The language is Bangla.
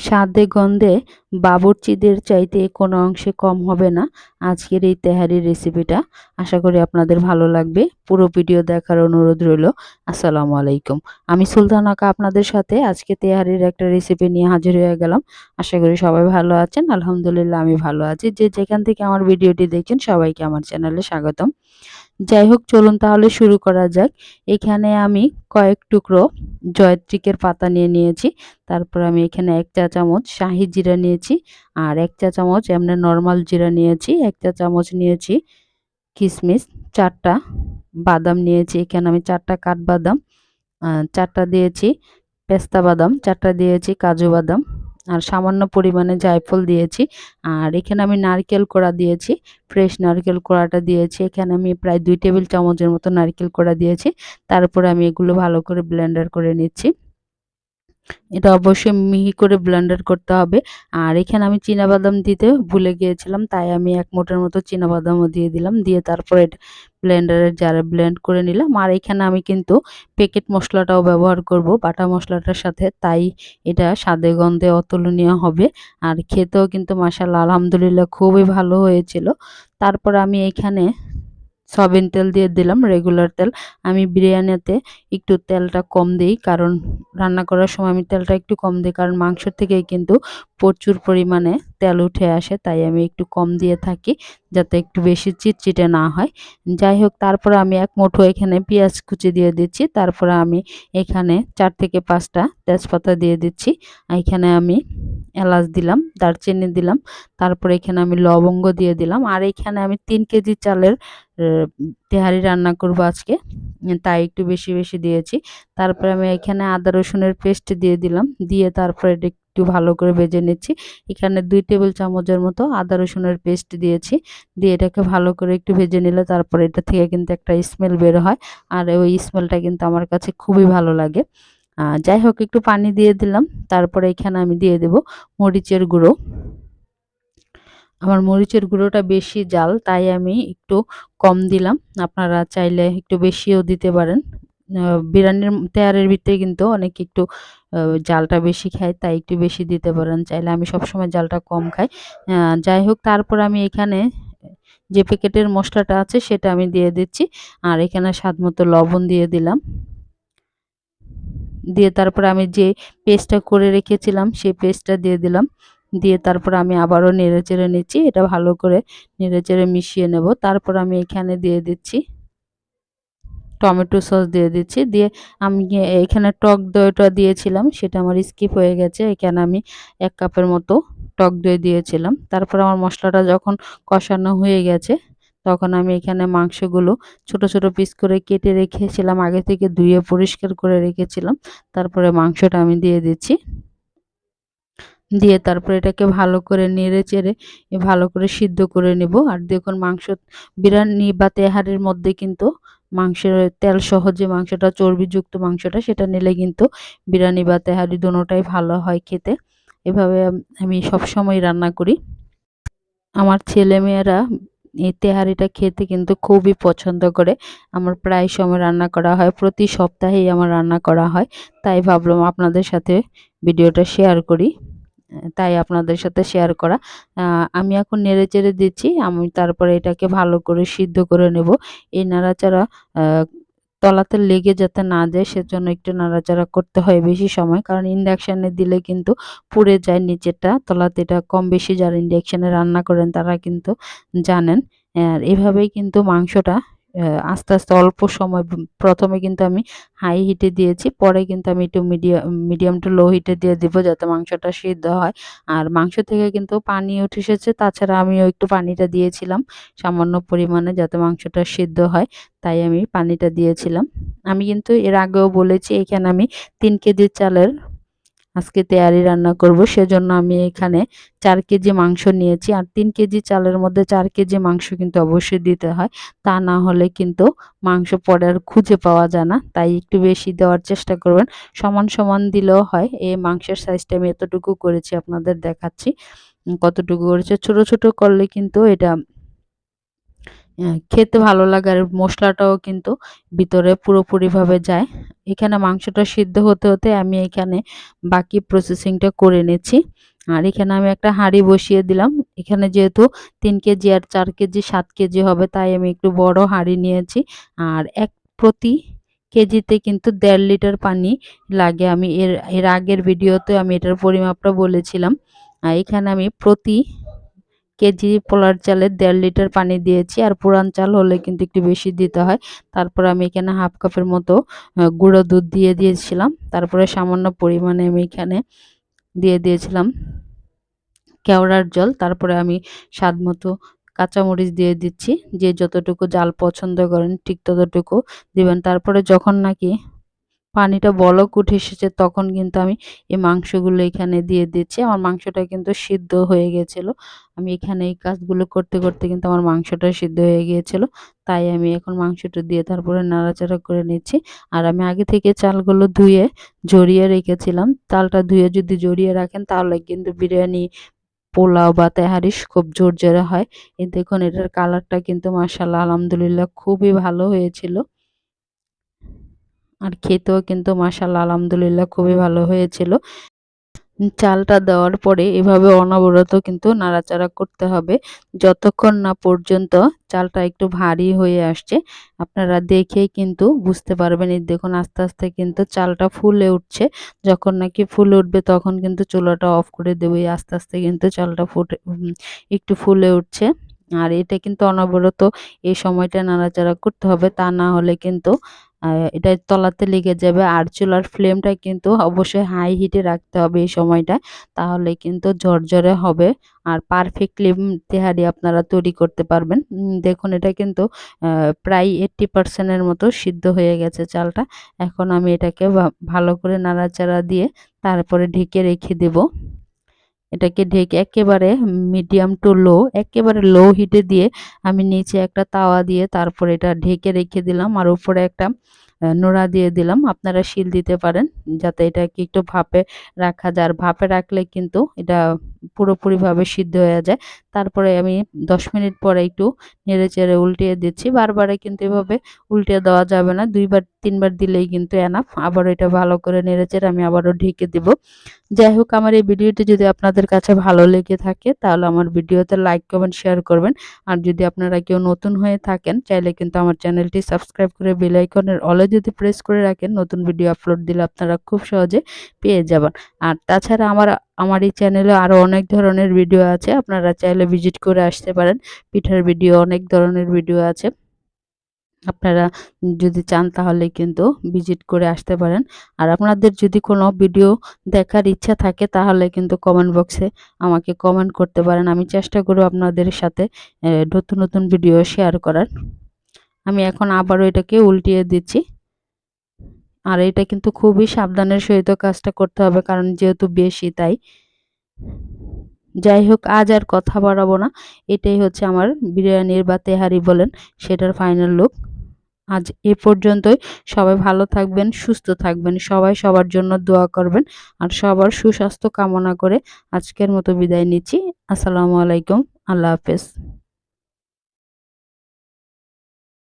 স্বাদে গন্ধে বাবুর্চিদের চাইতে কোনো অংশে কম হবে না আজকের এই তেহারির রেসিপিটা আশা করি আপনাদের ভালো লাগবে। পুরো ভিডিও দেখার অনুরোধ রইল। আসসালামু আলাইকুম। আমি সুলতান সুলতানাকা আপনাদের সাথে আজকে তেহারির একটা রেসিপি নিয়ে হাজির হয়ে গেলাম। আশা করি সবাই ভালো আছেন। আলহামদুলিল্লাহ, আমি ভালো আছি। যে যেখান থেকে আমার ভিডিওটি দেখছেন, সবাইকে আমার চ্যানেলে স্বাগতম। যাই হোক, চলুন তাহলে শুরু করা যাক। এখানে আমি কয়েক টুকরো জয়ত্রিকের পাতা নিয়ে নিয়েছি। তারপর আমি এখানে এক চা চামচ শাহি জিরা নিয়েছি। আর এক চা চামচ এমনি নর্মাল জিরা নিয়েছি, এক চা চামচ নিয়েছি কিশমিশ চারটা বাদাম নিয়েছি। এখানে আমি চারটা কাঠবাদাম চারটা দিয়েছি পেস্তা বাদাম, চারটা দিয়েছি কাজু বাদাম, আর সামান্য পরিমাণে জায়ফল দিয়েছি। আর এখানে আমি নারকেল কোড়া দিয়েছি, ফ্রেশ নারকেল কোড়াটা দিয়েছি। এখানে আমি প্রায় দুই টেবিল চামচের মতো নারকেল কোড়া দিয়েছি। তারপরে আমি এগুলো ভালো করে ব্লেন্ডার করে নিচ্ছি। এটা অবশ্যই মিহি করে ব্লেন্ডার করতে হবে। আর এখানে আমি বাদাম দিতে ভুলে গিয়েছিলাম, তাই আমি এক মোটের মতো বাদামও দিয়ে দিলাম, দিয়ে তারপরে ব্লেন্ডারের জারে ব্লেন্ড করে নিলাম। আর এখানে আমি কিন্তু প্যাকেট মশলাটাও ব্যবহার করব, বাটা মশলাটার সাথে, তাই এটা স্বাদে গন্ধে অতুলনীয় হবে। আর খেতেও কিন্তু মাসাল্লাহ আলহামদুলিল্লাহ, খুবই ভালো হয়েছিল। তারপর আমি এখানে সয়াবিন তেল দিয়ে দিলাম রেগুলার তেল। আমি বিরিয়ানিতে একটু তেলটা কম দিই, কারণ রান্না করার সময় আমি তেলটা একটু কম দিই, কারণ মাংসের থেকেই কিন্তু প্রচুর পরিমাণে তেল উঠে আসে, তাই আমি একটু কম দিয়ে থাকি যাতে একটু বেশি চিটচিটে না হয়। যাই হোক, তারপরে আমি এক মুঠো এখানে পেঁয়াজ কুচি দিয়ে দিচ্ছি, তারপরে আমি এখানে চার থেকে পাঁচটা তেজপাতা দিয়ে দিচ্ছি। এখানে আমি এলাচ দিলাম, দারচিনি দিলাম, তারপরে এখানে আমি লবঙ্গ দিয়ে দিলাম। আর এখানে আমি তিন কেজি চালের তেহারি রান্না করব আজকে, তাই একটু বেশি বেশি দিয়েছি। তারপরে আমি এখানে আদা রসুনের পেস্ট দিয়ে দিলাম, দিয়ে তারপরে একটু ভালো করে ভেজে নিচ্ছি। এখানে দুই টেবিল চামচের মতো আদা রসুনের পেস্ট দিয়েছি। দিয়ে এটাকে ভালো করে একটু ভেজে নিলে তারপরে এটা থেকে কিন্তু একটা স্মেল বের হয়। আর ওই স্মেলটা কিন্তু আমার কাছে খুবই ভালো লাগে। যাই হোক, একটু পানি দিয়ে দিলাম। তারপরে এখানে আমি দিয়ে দেব মরিচের গুঁড়ো। আমার মরিচের গুঁড়োটা বেশি জাল, তাই আমি একটু কম দিলাম। আপনারা চাইলে একটু বেশিও দিতে পারেন। বিরিয়ানির তেয়ারের ভিতরে কিন্তু অনেক একটু জালটা বেশি খায়, তাই একটু বেশি দিতে পারেন। চাইলে আমি সবসময় জালটা কম খাই। যাই হোক, তারপর আমি এখানে যে প্যাকেটের মশলাটা আছে সেটা আমি দিয়ে দিচ্ছি। আর এখানে স্বাদ মতো লবণ দিয়ে দিলাম। দিয়ে তারপর আমি যে পেস্টটা করে রেখেছিলাম, সেই পেস্টটা দিয়ে দিলাম। দিয়ে তারপর আমি আবারও নেড়ে চেড়ে নিচ্ছি। এটা ভালো করে নেড়ে চেড়ে মিশিয়ে নেব। তারপর আমি এখানে দিয়ে দিচ্ছি টমেটো সস দিয়ে দিচ্ছি। দিয়ে আমি এখানে টক দইটা দিয়েছিলাম, সেটা আমার স্কিপ হয়ে গেছে, এখানে আমি এক কাপের মতো টক দই দিয়েছিলাম। তারপর আমার মশলাটা যখন কষানো হয়ে গেছে, তখন আমি এখানে মাংসগুলো ছোট ছোট পিস করে কেটে রেখেছিলাম, আগে থেকে ধুয়ে পরিষ্কার করে রেখেছিলাম। তারপরে মাংসটা আমি দিয়ে দিচ্ছি। দিয়ে তারপর এটাকে ভালো করে নেড়ে চেড়ে ভালো করে সিদ্ধ করে নেব। আর দেখুন মাংস, বিরিয়ানি বা তেহারির মধ্যে কিন্তু মাংসের তেল সহ যে মাংসটা, চর্বিযুক্ত মাংসটা, সেটা নিলে কিন্তু বিরিয়ানি বা তেহারি দুটোটাই ভালো হয় খেতে। এভাবে আমি সব সময় রান্না করি। আমার ছেলেমেয়েরা এই তেহারিটা খেতে কিন্তু খুবই পছন্দ করে। আমার প্রায় সময় রান্না করা হয়, প্রতি সপ্তাহেই আমার রান্না করা হয়। তাই ভাবলাম আপনাদের সাথে ভিডিওটা শেয়ার করি। তাই আপনাদের সাথে শেয়ার করা। আমি এখন নেড়ে চেড়ে দিচ্ছি, আমি তারপরে এটাকে ভালো করে সিদ্ধ করে নেব। এই নাড়াচাড়া তলাতে লেগে যাতে না যায়, সেজন্য একটু নাড়াচাড়া করতে হয় বেশি সময়, কারণ ইন্ডাকশানে দিলে কিন্তু পুড়ে যায় নিচেরটা। তলাতে এটা কম বেশি যারা ইন্ডাকশানে রান্না করেন, তারা কিন্তু জানেন। আর এভাবেই কিন্তু মাংসটা আস্তে আস্তে অল্প সময় প্রথমে কিন্তু আমি হাই হিটে দিয়েছি, পরে কিন্তু আমি একটু মিডিয়াম মিডিয়াম টু লো হিটে দিয়ে দিব যাতে মাংসটা সিদ্ধ হয়। আর মাংস থেকে কিন্তু পানি উঠে এসেছে, তাছাড়া আমিও একটু পানিটা দিয়েছিলাম সামান্য পরিমাণে যাতে মাংসটা সিদ্ধ হয়, তাই আমি পানিটা দিয়েছিলাম। আমি কিন্তু এর আগেও বলেছি, এখানে আমি তিন কেজি চালের আজকে তেয়ারি রান্না করব, সেজন্য আমি এখানে চার কেজি মাংস নিয়েছি। আর তিন কেজি চালের মধ্যে চার কেজি মাংস কিন্তু অবশ্যই দিতে হয়। তা না হলে কিন্তু মাংস পরে আর খুঁজে পাওয়া যায় না। তাই একটু বেশি দেওয়ার চেষ্টা করবেন। সমান সমান দিলেও হয়। এই মাংসের সাইজটা আমি এতটুকু করেছি, আপনাদের দেখাচ্ছি। কতটুকু করেছে? ছোট ছোট করলে কিন্তু এটা খেতে ভালো লাগে আর মশলাটাও কিন্তু ভিতরে পুরোপুরিভাবে যায়। এখানে মাংসটা সিদ্ধ হতে হতে আমি এখানে বাকি প্রসেসিংটা করে নিচ্ছি। আর এখানে আমি একটা হাঁড়ি বসিয়ে দিলাম। এখানে যেহেতু তিন কেজি আর চার কেজি, সাত কেজি হবে, তাই আমি একটু বড় হাঁড়ি নিয়েছি। আর এক প্রতি কেজিতে কিন্তু দেড় লিটার পানি লাগে। আমি এর এর আগের ভিডিওতে আমি এটার পরিমাপটা বলেছিলাম। আর এখানে আমি প্রতি কেজি পোলার চালে দেড় লিটার পানি দিয়েছি। আর পুরান চাল হলে কিন্তু একটু বেশি দিতে হয়। তারপর আমি এখানে হাফ কাপের মতো গুঁড়ো দুধ দিয়ে দিয়েছিলাম। তারপরে সামান্য পরিমাণে আমি এখানে দিয়ে দিয়েছিলাম কেওড়ার জল। তারপরে আমি স্বাদ মতো কাঁচামরিচ দিয়ে দিচ্ছি। যে যতটুকু জাল পছন্দ করেন ঠিক ততটুকু দিবেন। তারপরে যখন নাকি পানিটা বলক উঠে এসেছে, তখন কিন্তু আমি এই মাংসগুলো এখানে দিয়ে দিচ্ছি। আমার মাংসটা কিন্তু সিদ্ধ হয়ে গেছিল। আমি এখানে এই কাজগুলো করতে করতে কিন্তু আমার মাংসটা সিদ্ধ হয়ে গিয়েছিল। তাই আমি এখন মাংসটা দিয়ে তারপরে নাড়াচাড়া করে নিচ্ছি। আর আমি আগে থেকে চালগুলো ধুয়ে, জড়িয়ে রেখেছিলাম। চালটা ধুয়ে যদি জড়িয়ে রাখেন, তাহলে কিন্তু বিরিয়ানি, পোলাও বা তেহারিস খুব জোর জোরে হয়। এই দেখুন, এটার কালারটা কিন্তু মাসাল্লাহ আলহামদুলিল্লাহ, খুবই ভালো হয়েছিল। আর খেতেও কিন্তু মাসাল্লাহ আলহামদুলিল্লাহ খুবই ভালো হয়েছিল। চালটা দেওয়ার পরে এভাবে অনবরত কিন্তু নাড়াচাড়া করতে হবে। যতক্ষণ না পর্যন্ত চালটা একটু ভারী হয়ে আসছে, আপনারা দেখেই কিন্তু বুঝতে পারবেন। এই দেখুন, আস্তে আস্তে কিন্তু চালটা ফুলে উঠছে। যখন নাকি ফুলে উঠবে, তখন কিন্তু চুলাটা অফ করে দেবো। আস্তে আস্তে কিন্তু চালটা ফুটে একটু ফুলে উঠছে। আর এটা কিন্তু অনবরত এই সময়টা নাড়াচাড়া করতে হবে। তা না হলে কিন্তু এটা তলাতে লেগে যাবে। আর চুলার ফ্লেমটা কিন্তু অবশ্যই হাই হিটে রাখতে হবে এই সময়টা। তাহলে কিন্তু ঝরঝরে হবে। আর পারফেক্টলি তেহারি আপনারা তৈরি করতে পারবেন। দেখুন এটা কিন্তু প্রায় এইট্টি পার্সেন্টের মতো সিদ্ধ হয়ে গেছে চালটা। এখন আমি এটাকে ভালো করে নাড়াচাড়া দিয়ে তারপরে ঢেকে রেখে দেব। এটাকে ঢেকে একেবারে মিডিয়াম টু লো একেবারে লো হিটে দিয়ে আমি নিচে একটা তাওয়া দিয়ে তারপর এটা ঢেকে রেখে দিলাম আর উপরে একটা নোড়া দিয়ে দিলাম। আপনারা শিল দিতে পারেন যাতে এটাকে একটু ভাপে রাখা যায়। আর ভাপে রাখলে কিন্তু এটা পুরোপুরিভাবে সিদ্ধ হয়ে যায়। তারপরে আমি দশ মিনিট পরে একটু নেড়ে চেড়ে উল্টিয়ে দিচ্ছি। বারবারে কিন্তু এভাবে উল্টিয়ে দেওয়া যাবে না। দুইবার, তিনবার দিলেই কিন্তু এনাফ আবার এটা ভালো করে নেড়ে চেড়ে আমি আবারও ঢেকে দেব। যাই হোক, আমার এই ভিডিওটি যদি আপনাদের কাছে ভালো লেগে থাকে, তাহলে আমার ভিডিওতে লাইক কমেন্ট শেয়ার করবেন। আর যদি আপনারা কেউ নতুন হয়ে থাকেন, চাইলে কিন্তু আমার চ্যানেলটি সাবস্ক্রাইব করে বেল আইকনের অলে যদি প্রেস করে রাখেন, নতুন ভিডিও আপলোড দিলে আপনারা খুব সহজে পেয়ে যাবেন। আর তাছাড়া আমার আমার এই চ্যানেলে আরও অনেক ধরনের ভিডিও আছে, আপনারা চাইলে ভিজিট করে আসতে পারেন। পিঠার ভিডিও অনেক ধরনের ভিডিও আছে। আপনারা যদি চান তাহলে কিন্তু ভিজিট করে আসতে পারেন। আর আপনাদের যদি কোনো ভিডিও দেখার ইচ্ছা থাকে তাহলে কিন্তু কমেন্ট বক্সে আমাকে কমেন্ট করতে পারেন। আমি চেষ্টা করব আপনাদের সাথে নতুন নতুন ভিডিও শেয়ার করার। আমি এখন আবারও এটাকে উল্টিয়ে দিচ্ছি। আর এটা কিন্তু খুবই সাবধানের সহিত কাজটা করতে হবে, কারণ যেহেতু বেশি তাই। যাই হোক আজ আর কথা বাড়াবো না। এটাই হচ্ছে আমার বিরিয়ানির বা তেহারি বলেন, সেটার ফাইনাল লুক আজ এ পর্যন্তই। সবাই ভালো থাকবেন, সুস্থ থাকবেন, সবাই সবার জন্য দোয়া করবেন, আর সবার সুস্বাস্থ্য কামনা করে আজকের মতো বিদায় নিচ্ছি। আসসালামু আলাইকুম, আল্লাহ হাফেজ।